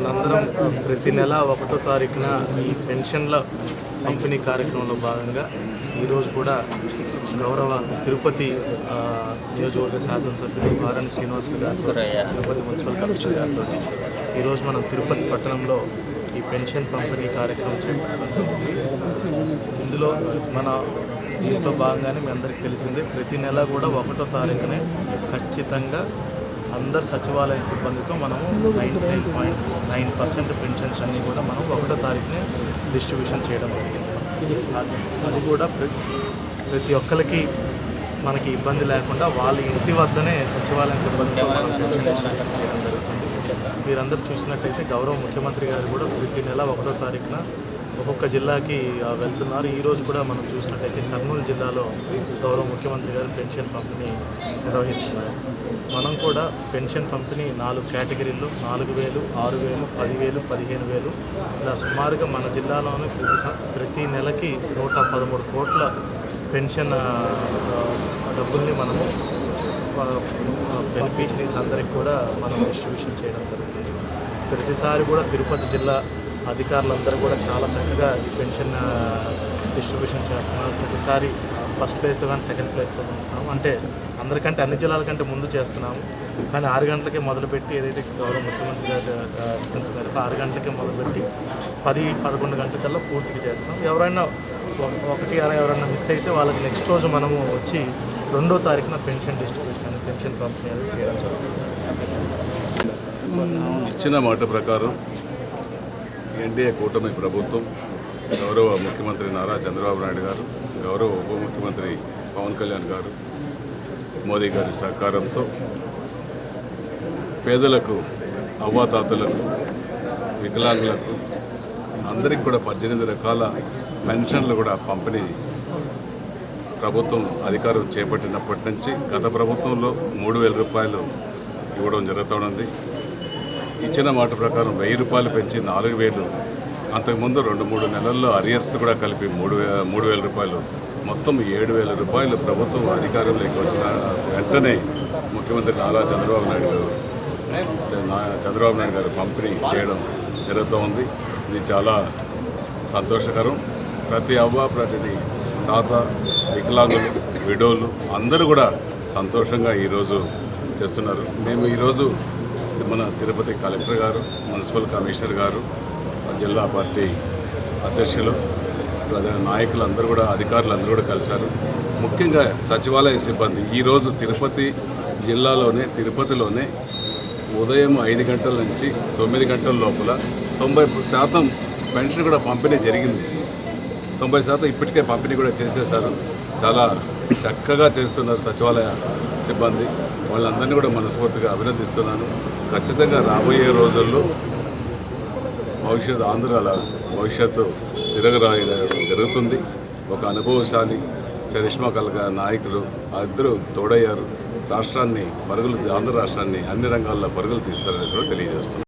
మనందరం ప్రతి నెల ఒకటో తారీఖున ఈ పెన్షన్ల పంపిణీ కార్యక్రమంలో భాగంగా ఈరోజు కూడా గౌరవ తిరుపతి నియోజకవర్గ శాసనసభ్యులు వారణి శ్రీనివాస్ గారితో తిరుపతి మున్సిపల్ కమిషనర్ గారితో ఈరోజు మనం తిరుపతి పట్టణంలో ఈ పెన్షన్ పంపిణీ కార్యక్రమం చేపట్టడం ఇందులో మన దీంట్లో భాగంగానే మీ అందరికీ తెలిసిందే ప్రతి నెల కూడా ఒకటో తారీఖునే ఖచ్చితంగా అందరు సచివాలయ సిబ్బందితో మనము ninety nine point nine percent pensions అన్నీ కూడా మనం ఒకటో తారీఖునే డిస్ట్రిబ్యూషన్ చేయడం జరిగింది. అది- అది కూడా ప్రతి ప్రతి ఒక్కరికి మనకి ఇబ్బంది లేకుండా వాళ్ళ ఇంటి వద్దనే సచివాలయం సిబ్బందితో మనం పెన్షన్ డిస్ట్రిబ్యూషన్ చేయడం జరుగుతుంది. మీరందరూ చూసినట్టయితే గౌరవ ముఖ్యమంత్రి గారు కూడా ప్రతి నెల ఒకటో తారీఖున ఒక్కొక్క జిల్లాకి వెళ్తున్నారు. ఈరోజు కూడా మనం చూసినట్టయితే కర్నూలు జిల్లాలో గౌరవ ముఖ్యమంత్రి గారు పెన్షన్ పంపిణీ నిర్వహిస్తున్నారు. మనం కూడా పెన్షన్ పంపిణీ నాలుగు కేటగిరీల్లో నాలుగు వేలు ఆరు వేలు పదివేలు పదిహేను వేలు. ఇలా సుమారుగా మన జిల్లాలోని ప్రతి ప్రతి నెలకి నూట పదమూడు కోట్ల పెన్షన్ డబ్బుల్ని మనము బెనిఫిషరీస్ అందరికి కూడా మనం డిస్ట్రిబ్యూషన్ చేయడం జరుగుతుంది. ప్రతిసారి కూడా తిరుపతి జిల్లా అధికారులందరూ కూడా చాలా చక్కగా ఈ పెన్షన్ డిస్ట్రిబ్యూషన్ చేస్తున్నారు. ప్రతిసారి ఫస్ట్ ప్లేస్లో కానీ సెకండ్ ప్లేస్లో ఉంటున్నాము అంటే అందరికంటే అన్ని జిల్లాల కంటే ముందు చేస్తున్నాము. కానీ ఆరు గంటలకే మొదలుపెట్టి ఏదైతే గౌరవ ముఖ్యమంత్రి గారి డిఫెన్స్ మేరకు ఆరు గంటలకే మొదలుపెట్టి పది పదకొండు గంటలకల్లా పూర్తిగా చేస్తాం. ఎవరైనా ఒకటి అలా ఎవరైనా మిస్ అయితే వాళ్ళకి నెక్స్ట్ రోజు మనము వచ్చి రెండో తారీఖున పెన్షన్ డిస్ట్రిబ్యూషన్ అనేది పెన్షన్ పంపిణీ అనేది చేయడం జరుగుతుంది. ఇచ్చిన మాట ప్రకారం ఎన్డీఏ కూటమి ప్రభుత్వం గౌరవ ముఖ్యమంత్రి నారా చంద్రబాబు నాయుడు గారు గౌరవ ఉప ముఖ్యమంత్రి పవన్ కళ్యాణ్ గారు మోదీ గారి సహకారంతో పేదలకు అవ్వాతాతలకు వికలాంగులకు అందరికి కూడా పద్దెనిమిది రకాల పెన్షన్లు కూడా పంపిణీ ప్రభుత్వం అధికారం చేపట్టినప్పటి నుంచి గత ప్రభుత్వంలో మూడు వేల రూపాయలు ఇవ్వడం జరుగుతోంది ఇచ్చిన మాట ప్రకారం వెయ్యి రూపాయలు పెంచి నాలుగు వేలు. అంతకుముందు రెండు మూడు నెలల్లో అరియర్స్ కూడా కలిపి మూడు వే మూడు వేల రూపాయలు. మొత్తం ఏడు వేల రూపాయలు ప్రభుత్వం అధికారంలోకి వచ్చిన వెంటనే ముఖ్యమంత్రి నారా చంద్రబాబు నాయుడు గారు చంద్రబాబు నాయుడు గారు పంపిణీ చేయడం జరుగుతూ ఉంది ఇది చాలా సంతోషకరం. ప్రతి అవ్వ ప్రతిది తాత వికలాంగులు విడోలు అందరూ కూడా సంతోషంగా ఈరోజు చేస్తున్నారు. మేము ఈరోజు మన తిరుపతి కలెక్టర్ గారు మున్సిపల్ కమిషనర్ గారు జిల్లా పార్టీ అధ్యక్షులు ప్రధాన నాయకులు అందరూ కూడా అధికారులు అందరూ కూడా కలిశారు. ముఖ్యంగా సచివాలయ సిబ్బంది ఈరోజు తిరుపతి జిల్లాలోనే తిరుపతిలోనే ఉదయం ఐదు గంటల నుంచి తొమ్మిది గంటల లోపల తొంభై శాతం పెన్షన్ కూడా పంపిణీ జరిగింది. తొంభై శాతం ఇప్పటికే పంపిణీ కూడా చేసేశారు. చాలా చక్కగా చేస్తున్నారు సచివాలయ సిబ్బంది. వాళ్ళందరినీ కూడా మనస్ఫూర్తిగా అభినందిస్తున్నాను. ఖచ్చితంగా రాబోయే రోజుల్లో భవిష్యత్తు ఆంధ్రాల భవిష్యత్తు తిరగరాయ జరుగుతుంది. ఒక అనుభవశాలి చరిష్మా కలగ నాయకులు ఆ ఇద్దరు తోడయ్యారు. రాష్ట్రాన్ని పరుగులు ఆంధ్ర రాష్ట్రాన్ని అన్ని రంగాల్లో పరుగులు తీస్తారని కూడా తెలియజేస్తున్నారు